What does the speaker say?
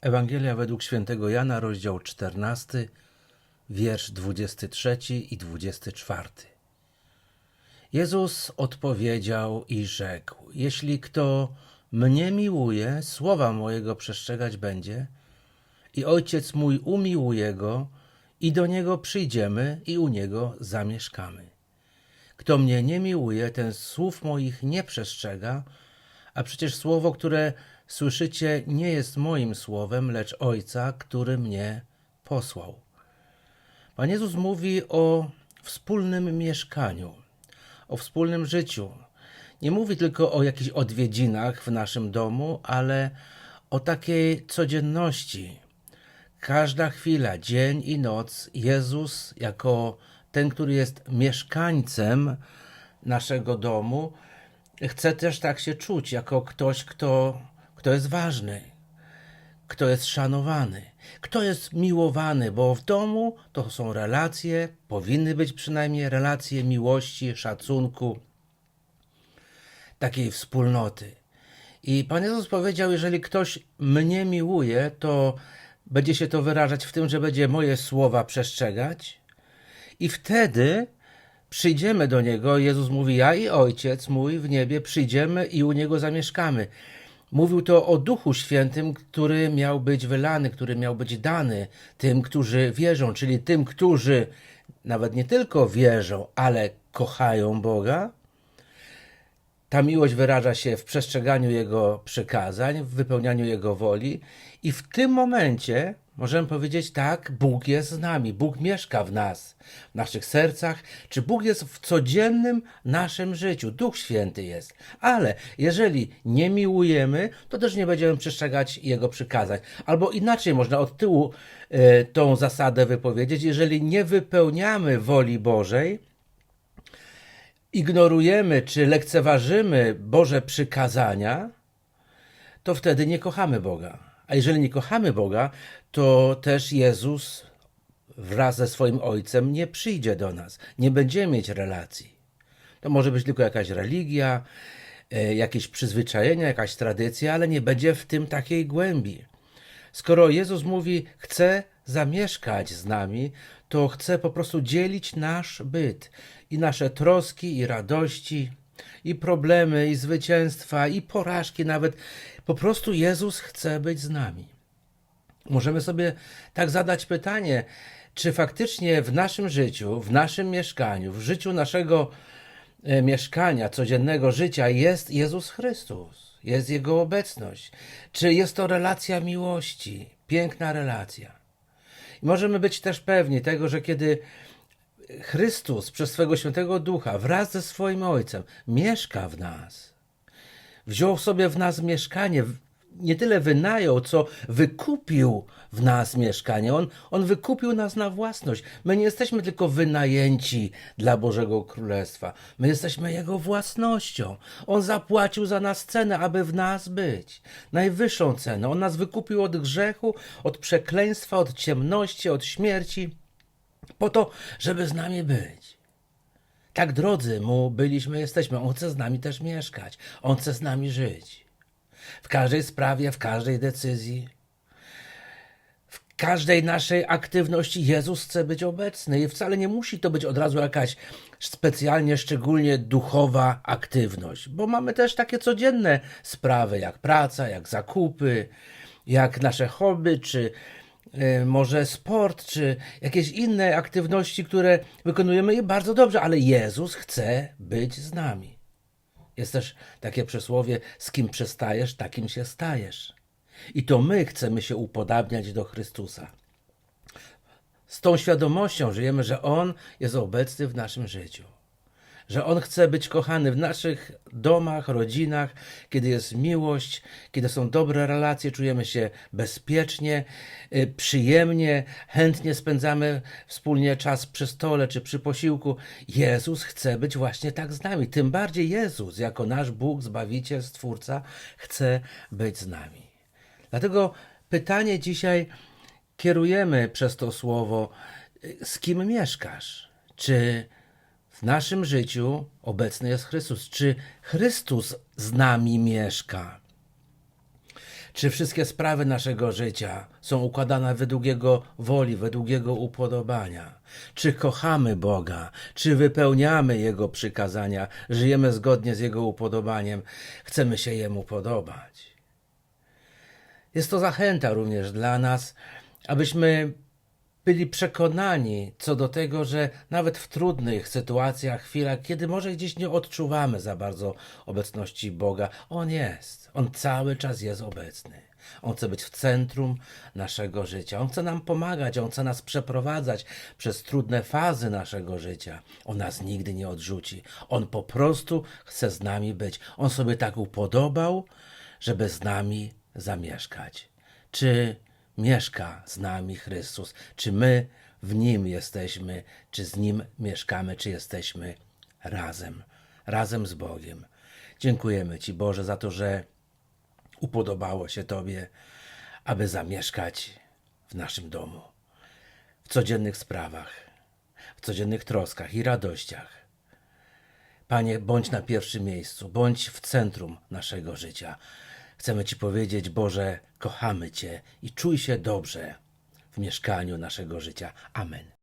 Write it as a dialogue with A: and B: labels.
A: Ewangelia według świętego Jana, rozdział 14, wiersz 23 i 24. Jezus odpowiedział i rzekł: Jeśli kto mnie miłuje, słowa mojego przestrzegać będzie, i ojciec mój umiłuje go, i do niego przyjdziemy i u niego zamieszkamy. Kto mnie nie miłuje, ten słów moich nie przestrzega, a przecież słowo, które słyszycie, nie jest moim słowem, lecz Ojca, który mnie posłał. Pan Jezus mówi o wspólnym mieszkaniu, o wspólnym życiu. Nie mówi tylko o jakichś odwiedzinach w naszym domu, ale o takiej codzienności. Każda chwila, dzień i noc, Jezus, jako ten, który jest mieszkańcem naszego domu, chce też tak się czuć, jako ktoś, kto, kto jest ważny, kto jest szanowany, kto jest miłowany, bo w domu to są relacje, powinny być przynajmniej relacje miłości, szacunku, takiej wspólnoty. I Pan Jezus powiedział, jeżeli ktoś mnie miłuje, to będzie się to wyrażać w tym, że będzie moje słowa przestrzegać i wtedy przyjdziemy do Niego. Jezus mówi, ja i Ojciec mój w niebie przyjdziemy i u Niego zamieszkamy. Mówił to o Duchu Świętym, który miał być wylany, który miał być dany tym, którzy wierzą, czyli tym, którzy nawet nie tylko wierzą, ale kochają Boga. Ta miłość wyraża się w przestrzeganiu Jego przykazań, w wypełnianiu Jego woli, i w tym momencie możemy powiedzieć: tak, Bóg jest z nami, Bóg mieszka w nas, w naszych sercach, czy Bóg jest w codziennym naszym życiu, Duch Święty jest. Ale jeżeli nie miłujemy, to też nie będziemy przestrzegać Jego przykazań. Albo inaczej można od tyłu e, tą zasadę wypowiedzieć: jeżeli nie wypełniamy woli Bożej, ignorujemy czy lekceważymy Boże przykazania, to wtedy nie kochamy Boga. A jeżeli nie kochamy Boga, to też Jezus wraz ze swoim Ojcem nie przyjdzie do nas. Nie będziemy mieć relacji. To może być tylko jakaś religia, e, jakieś przyzwyczajenia, jakaś tradycja, ale nie będzie w tym takiej głębi. Skoro Jezus mówi, chce zamieszkać z nami, to chce po prostu dzielić nasz byt i nasze troski i radości, i problemy, i zwycięstwa, i porażki nawet. Po prostu Jezus chce być z nami. Możemy sobie tak zadać pytanie, czy faktycznie w naszym życiu, w naszym mieszkaniu, w życiu naszego e, mieszkania, codziennego życia jest Jezus Chrystus, jest Jego obecność. Czy jest to relacja miłości, piękna relacja. I możemy być też pewni tego, że kiedy Chrystus przez swego świętego ducha wraz ze swoim Ojcem mieszka w nas, wziął sobie w nas mieszkanie, nie tyle wynajął, co wykupił w nas mieszkanie. On, on wykupił nas na własność. My nie jesteśmy tylko wynajęci dla Bożego Królestwa. My jesteśmy Jego własnością. On zapłacił za nas cenę, aby w nas być. Najwyższą cenę. On nas wykupił od grzechu, od przekleństwa, od ciemności, od śmierci, po to, żeby z nami być. Tak drodzy mu byliśmy, jesteśmy. On chce z nami też mieszkać. On chce z nami żyć. W każdej sprawie, w każdej decyzji, w każdej naszej aktywności Jezus chce być obecny i wcale nie musi to być od razu jakaś specjalnie, szczególnie duchowa aktywność, bo mamy też takie codzienne sprawy, jak praca, jak zakupy, jak nasze hobby, czy może sport, czy jakieś inne aktywności, które wykonujemy i bardzo dobrze, ale Jezus chce być z nami. Jest też takie przysłowie: z kim przestajesz, takim się stajesz. I to my chcemy się upodabniać do Chrystusa. Z tą świadomością żyjemy, że On jest obecny w naszym życiu. Że On chce być kochany w naszych domach, rodzinach, kiedy jest miłość, kiedy są dobre relacje, czujemy się bezpiecznie, y, przyjemnie, chętnie spędzamy wspólnie czas przy stole czy przy posiłku. Jezus chce być właśnie tak z nami. Tym bardziej Jezus, jako nasz Bóg, Zbawiciel, Stwórca, chce być z nami. Dlatego pytanie dzisiaj kierujemy przez to słowo: y, z kim mieszkasz? Czy w naszym życiu obecny jest Chrystus? Czy Chrystus z nami mieszka? Czy wszystkie sprawy naszego życia są układane według Jego woli, według Jego upodobania? Czy kochamy Boga? Czy wypełniamy Jego przykazania? Żyjemy zgodnie z Jego upodobaniem? Chcemy się Jemu podobać? Jest to zachęta również dla nas, abyśmy byli przekonani co do tego, że nawet w trudnych sytuacjach, chwilach, kiedy może gdzieś nie odczuwamy za bardzo obecności Boga, On jest. On cały czas jest obecny. On chce być w centrum naszego życia. On chce nam pomagać, On chce nas przeprowadzać przez trudne fazy naszego życia. On nas nigdy nie odrzuci. On po prostu chce z nami być. On sobie tak upodobał, żeby z nami zamieszkać. Czy mieszka z nami Chrystus? Czy my w Nim jesteśmy? Czy z Nim mieszkamy? Czy jesteśmy razem? Razem z Bogiem. Dziękujemy Ci, Boże, za to, że upodobało się Tobie, aby zamieszkać w naszym domu. W codziennych sprawach, w codziennych troskach i radościach. Panie, bądź na pierwszym miejscu, bądź w centrum naszego życia. Chcemy Ci powiedzieć, Boże, kochamy Cię i czuj się dobrze w mieszkaniu naszego życia. Amen.